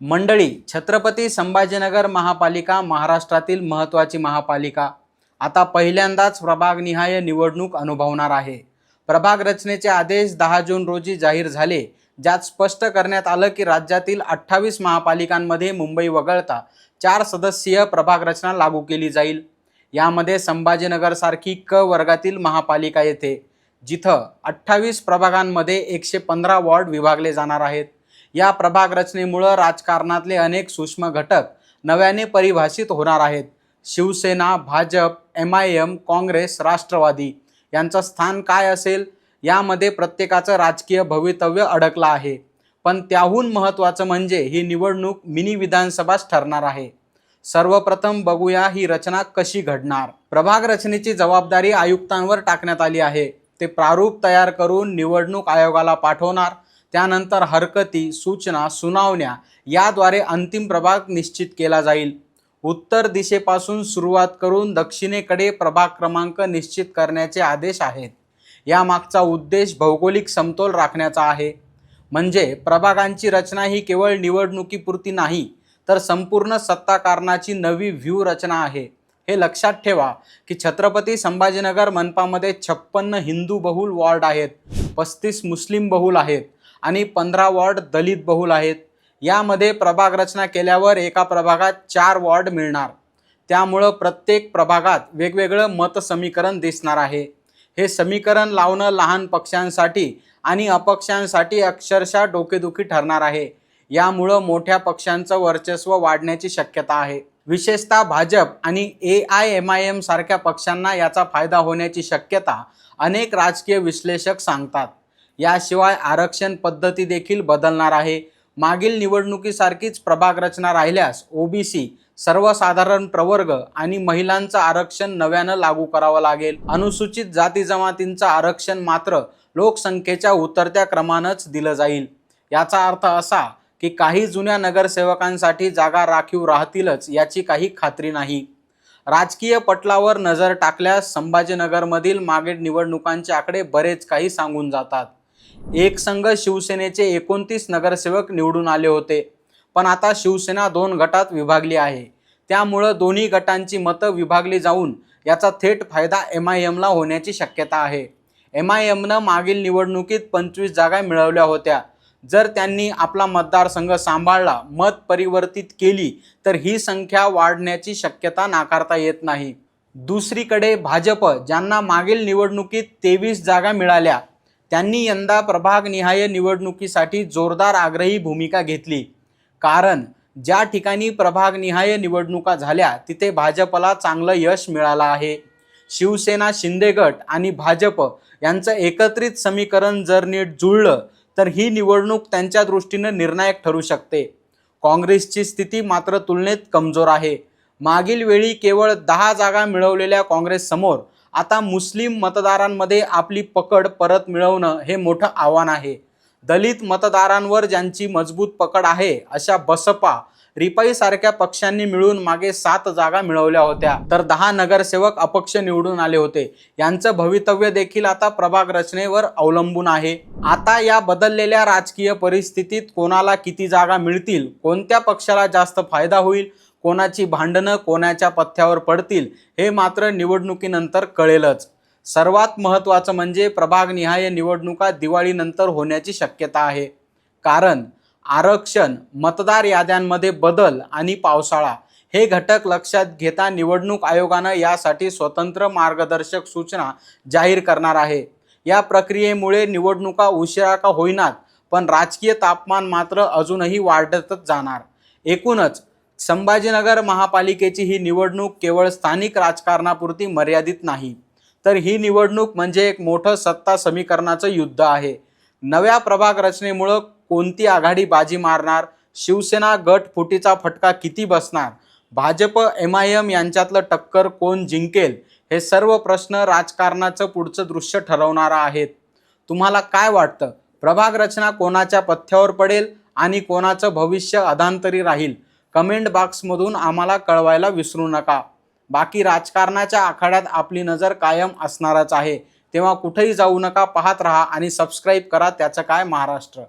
मंडळी छत्रपती संभाजीनगर महापालिका महाराष्ट्रातील महत्त्वाची महापालिका. आता पहिल्यांदाच प्रभागनिहाय निवडणूक अनुभवणार आहे. प्रभाग रचनेचे आदेश दहा जून रोजी जाहीर झाले ज्यात स्पष्ट करण्यात आलं की राज्यातील अठ्ठावीस महापालिकांमध्ये मुंबई वगळता चार सदस्यीय प्रभाग रचना लागू केली जाईल. यामध्ये संभाजीनगरसारखी क वर्गातील महापालिका येते जिथं अठ्ठावीस प्रभागांमध्ये एकशे पंधरा वॉर्ड विभागले जाणार आहेत. या प्रभाग रचनेमुळं राजकारणातले अनेक सूक्ष्म घटक नव्याने परिभाषित होणार आहेत. Shiv Sena Bhajap M I M Congress Rashtravadi यांचं स्थान काय असेल? यामध्ये प्रत्येकाचं राजकीय भवितव्य अडकलं आहे. पण त्याहून महत्त्वाचं म्हणजे ही निवडणूक मिनी विधानसभाच ठरणार आहे. सर्वप्रथम बघूया ही रचना कशी घडणार. प्रभाग रचनेची जबाबदारी आयुक्तांवर टाकण्यात आली आहे. ते प्रारूप तयार करून निवडणूक आयोगाला पाठवणार. त्यानंतर हरकती सूचना सुनावण्या याद्वारे अंतिम प्रभाग निश्चित केला जाईल. उत्तर दिशेपासून सुरुवात करून दक्षिणेकडे प्रभाग क्रमांक निश्चित करण्याचे आदेश आहेत. यामागचा उद्देश भौगोलिक समतोल राखण्याचा आहे. म्हणजे प्रभागांची रचना ही केवळ निवडणुकीपुरती नाही तर संपूर्ण सत्ताकारणाची नवी व्ह्यू रचना आहे. हे लक्षात ठेवा की छत्रपती संभाजीनगर मनपामध्ये छप्पन्न हिंदू बहुल वॉर्ड आहेत पस्तीस मुस्लिम बहुल आहेत. आणि पंधरा वॉर्ड दलित बहुल आहेत. यामध्ये प्रभाग रचना केल्यावर एका प्रभागात चार वॉर्ड मिळणार. त्यामुळं प्रत्येक प्रभागात वेगवेगळं मतसमीकरण दिसणार आहे. हे समीकरण लावणं लहान पक्षांसाठी आणि अपक्षांसाठी अक्षरशः डोकेदुखी ठरणार आहे. यामुळं मोठ्या पक्षांचं वर्चस्व वाढण्याची शक्यता आहे. विशेषतः भाजप आणि A I M I M सारख्या पक्षांना याचा फायदा होण्याची शक्यता अनेक राजकीय विश्लेषक सांगतात. याशिवाय आरक्षण पद्धती देखील बदलणार आहे. मागील निवडणुकीसारखीच प्रभाग रचना राहिल्यास ओबीसी सर्वसाधारण प्रवर्ग आणि महिलांचं आरक्षण नव्यानं लागू करावं लागेल. अनुसूचित जाती जमातींचं आरक्षण मात्र लोकसंख्येच्या उतरत्या क्रमानंच दिलं जाईल. याचा अर्थ असा की काही जुन्या नगरसेवकांसाठी जागा राखीव राहतीलच याची काही खात्री नाही. राजकीय पटलावर नजर टाकल्यास संभाजीनगरमधील मागील निवडणुकांचे आकडे बरेच काही सांगून जातात. एक संघ शिवसेनेचे एकोणतीस नगरसेवक निवडून आले होते. पण आता शिवसेना दोन गटात विभागली आहे. त्यामुळं दोन्ही गटांची मतं विभागली जाऊन याचा थेट फायदा एम आय एमला होण्याची शक्यता आहे. एम आय एमनं मागील निवडणुकीत पंचवीस जागा मिळवल्या होत्या. जर त्यांनी आपला मतदारसंघ सांभाळला मत परिवर्तित केली तर ही संख्या वाढण्याची शक्यता नाकारता येत नाही. दुसरीकडे भाजप ज्यांना मागील निवडणुकीत तेवीस जागा मिळाल्या त्यांनी यंदा प्रभागनिहाय निवडणुकीसाठी जोरदार आग्रही भूमिका घेतली. कारण ज्या ठिकाणी प्रभागनिहाय निवडणुका झाल्या तिथे भाजपला चांगलं यश मिळालं आहे. शिवसेना शिंदे गट आणि भाजप यांचं एकत्रित समीकरण जर नीट जुळलं तर ही निवडणूक त्यांच्या दृष्टीनं निर्णायक ठरू शकते. काँग्रेसची स्थिती मात्र तुलनेत कमजोर आहे. मागील वेळी केवळ दहा जागा मिळवलेल्या काँग्रेससमोर आता मुस्लिम मतदारांमध्ये आपली पकड परत मिळवणं हे मोठं आव्हान आहे. दलित मतदारांवर ज्यांची मजबूत पकड आहे अशा बसपा रिपाईसारख्या पक्षांनी मिळून मागे सात जागा मिळवल्या होत्या. तर दहा नगरसेवक अपक्ष निवडून आले होते. यांचं भवितव्य देखील आता प्रभाग रचनेवर अवलंबून आहे. आता या बदललेल्या राजकीय परिस्थितीत कोणाला किती जागा मिळतील कोणत्या पक्षाला जास्त फायदा होईल कोणाची भांडणं कोणाच्या पथ्यावर पडतील हे मात्र निवडणुकीनंतर कळेलच. सर्वात महत्त्वाचं म्हणजे प्रभागनिहाय निवडणुका दिवाळीनंतर होण्याची शक्यता आहे. कारण आरक्षण मतदार याद्यांमध्ये बदल आणि पावसाळा हे घटक लक्षात घेता निवडणूक आयोगानं यासाठी स्वतंत्र मार्गदर्शक सूचना जाहीर करणार आहे. या प्रक्रियेमुळे निवडणुका उशिरा का होईनात पण राजकीय तापमान मात्र अजूनही वाढतच जाणार. एकूणच संभाजीनगर महापालिकेची ही निवडणूक केवळ स्थानिक राजकारणापुरती मर्यादित नाही तर ही निवडणूक म्हणजे एक मोठं सत्ता समीकरणाचं युद्ध आहे. नव्या प्रभाग रचनेमुळं कोणती आघाडी बाजी मारणार शिवसेना गट फुटीचा फटका किती बसणार भाजप एम आय एम यांच्यातलं टक्कर कोण जिंकेल हे सर्व प्रश्न राजकारणाचं पुढचं दृश्य ठरवणारा आहेत. तुम्हाला काय वाटतं? प्रभाग रचना कोणाच्या पथ्यावर पडेल आणि कोणाचं भविष्य अधांतरी राहील? कमेंट बॉक्समधून आम्हाला कळवायला विसरू नका. बाकी राजकारणाच्या आखाड्यात आपली नजर कायम असणारच आहे. तेव्हा कुठेही जाऊ नका पाहत राहा आणि सबस्क्राईब करा. त्याचं काय महाराष्ट्र?